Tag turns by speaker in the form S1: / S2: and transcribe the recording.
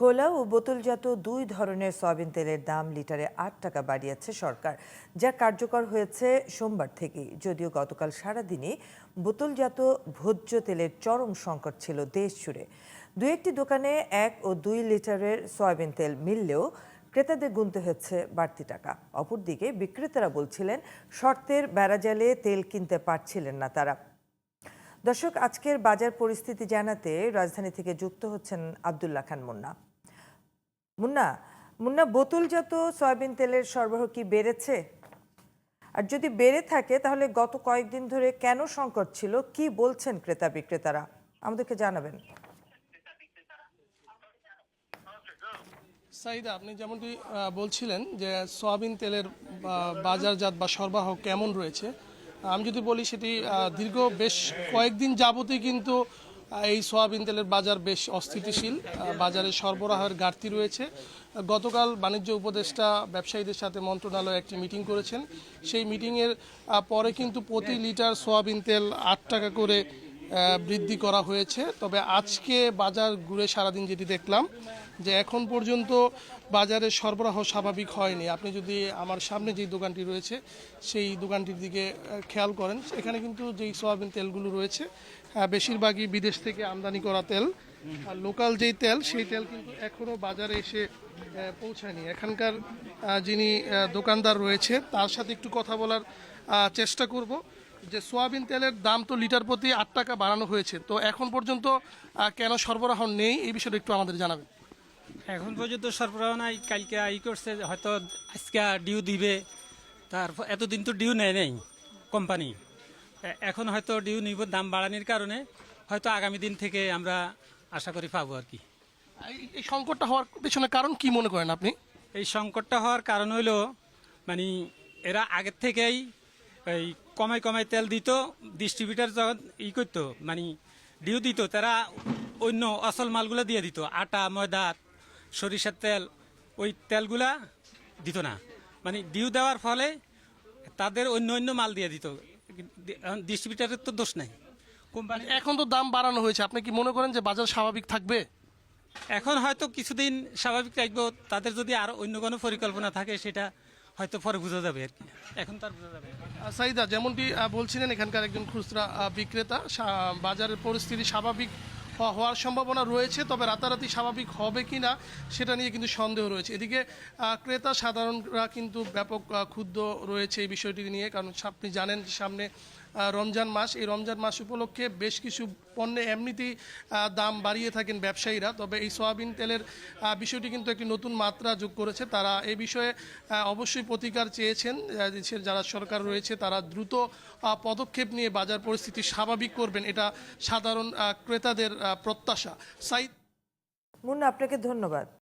S1: খোলা ও বোতলজাত দুই ধরনের সয়াবিন তেলের দাম লিটারে আট টাকা বাড়িয়েছে সরকার, যা কার্যকর হয়েছে সোমবার থেকেই। যদিও গতকাল সারাদিনই বোতলজাত ভোজ্য তেলের চরম সংকট ছিল দেশ জুড়ে। দু একটি দোকানে এক ও দুই লিটারের সয়াবিন তেল মিললেও ক্রেতাদের গুনতে হচ্ছে বাড়তি টাকা। অপরদিকে বিক্রেতারা বলছিলেন, শর্তের বেড়াজালে তেল কিনতে পারছিলেন না তারা। দর্শক, আজকের বাজার পরিস্থিতি জানাতে রাজধানী থেকে যুক্ত হচ্ছেন আব্দুল্লাহ খান মুন্না। মুন্না মুন্না, বোতলজাত সয়াবিন তেলের সরবরাহ কি বেড়েছে? আর যদি বেড়ে থাকে, তাহলে গত কয়েকদিন ধরে কেন সংকট ছিল? কি বলছেন ক্রেতা বিক্রেতারা? আমাদেরকে জানাবেন।
S2: সাইদা, আপনি যেমনটি বলছিলেন যে সয়াবিন তেলের বাজারজাত বা সরবরাহ কেমন রয়েছে, আমি যদি বলি সেটি দীর্ঘ বেশ কয়েকদিন যাবতই কিন্তু এই সোয়াবিন তেলের বাজার বেশ অস্থিতিশীল বাজারে সরবরাহের ঘাটতি রয়েছে। গতকাল বাণিজ্য উপদেষ্টা ব্যবসায়ীদের সাথে মন্ত্রণালয় একটি মিটিং করেছেন। সেই মিটিংয়ের পরে কিন্তু প্রতি লিটার সোয়াবিন তেল আট টাকা করে বৃদ্ধি করা হয়েছে। তবে আজকে বাজার ঘুরে সারাদিন যেটি দেখলাম, যে এখন পর্যন্ত বাজারে সরবরাহ স্বাভাবিক হয়নি। আপনি যদি আমার সামনে যেই দোকানটি রয়েছে, সেই দোকানটির দিকে খেয়াল করেন এখানে কিন্তু যেই সয়াবিন তেলগুলো রয়েছে বেশিরভাগই বিদেশ থেকে আমদানি করা তেল। আর লোকাল যেই তেল, সেই তেল কিন্তু এখনও বাজারে এসে পৌঁছায়নি। এখানকার যিনি দোকানদার রয়েছে, তার সাথে একটু কথা বলার চেষ্টা করব। যে সোয়াবিন তেলের দাম তো লিটার প্রতি আট টাকা বাড়ানো হয়েছে। তো এখন পর্যন্ত কেন সরবরাহ নেই? এই বিষয়টা একটু আমাদের জানাবেন।
S3: এখন পর্যন্ত সরবরাহ নাই। কালকে ই করছে হয়তো আজকে ডিউ দিবে। তারপর এতদিন তো ডিউ নেয় নেই কোম্পানি। এখন হয়তো ডিউ নিব দাম বাড়ানোর কারণে। হয়তো আগামী দিন থেকে আমরা আশা করি পাবো আর কি।
S2: এই- এই সংকটটা হওয়ার পেছনে কারণ কি মনে করেন আপনি?
S3: এই সংকটটা হওয়ার কারণ হইল মানে এরা আগের থেকেই এই কমাই কমাই তেল দিত ডিস্ট্রিবিউটার যখন ই করতো মানে ডিউ দিত তারা অন্য অসল মালগুলো দিয়ে দিত। আটা ময়দা সরিষার তেল ওই তেলগুলা দিত না। মানে ডিউ দেওয়ার ফলে তাদের অন্য অন্য মাল দিয়ে দিত। ডিস্ট্রিবিউটারের তো দোষ নাই। কোম্পানি
S2: এখন তো দাম বাড়ানো হয়েছে। আপনি কি মনে করেন যে বাজার স্বাভাবিক থাকবে?
S3: এখন হয়তো কিছুদিন স্বাভাবিক থাকব তাদের যদি আরও অন্য কোনো পরিকল্পনা থাকে সেটা হয়তো পরে বোঝা যাবে আর কি। এখন তার বোঝা যাবে
S2: সাইদা, যেমনটি বলছিলেন এখানকার একজন খুচরা বিক্রেতা বাজারের পরিস্থিতি স্বাভাবিক হওয়ার সম্ভাবনা রয়েছে, তবে রাতারাতি স্বাভাবিক হবে কি না সেটা নিয়ে কিন্তু সন্দেহ রয়েছে। এদিকে ক্রেতা সাধারণরা কিন্তু ব্যাপক ক্ষুব্ধ রয়েছে এই বিষয়টি নিয়ে, কারণ আপনি জানেন সামনে রমজান মাস। এই রমজান মাস উপলক্ষে বেশ কিছু পণ্যে এমনিতেই দাম বাড়িয়ে থাকেন ব্যবসায়ীরা, তবে এই সয়াবিন তেলের বিষয়টি কিন্তু একটি নতুন মাত্রা যোগ করেছে। তারা এই বিষয়ে অবশ্যই প্রতিকার চেয়েছেন দেশের যারা সরকার রয়েছে তারা দ্রুত পদক্ষেপ নিয়ে বাজার পরিস্থিতি স্বাভাবিক করবেন। এটা সাধারণ ক্রেতাদের প্রত্যাশা। সাইদ
S1: মুন্না আপনাকে ধন্যবাদ।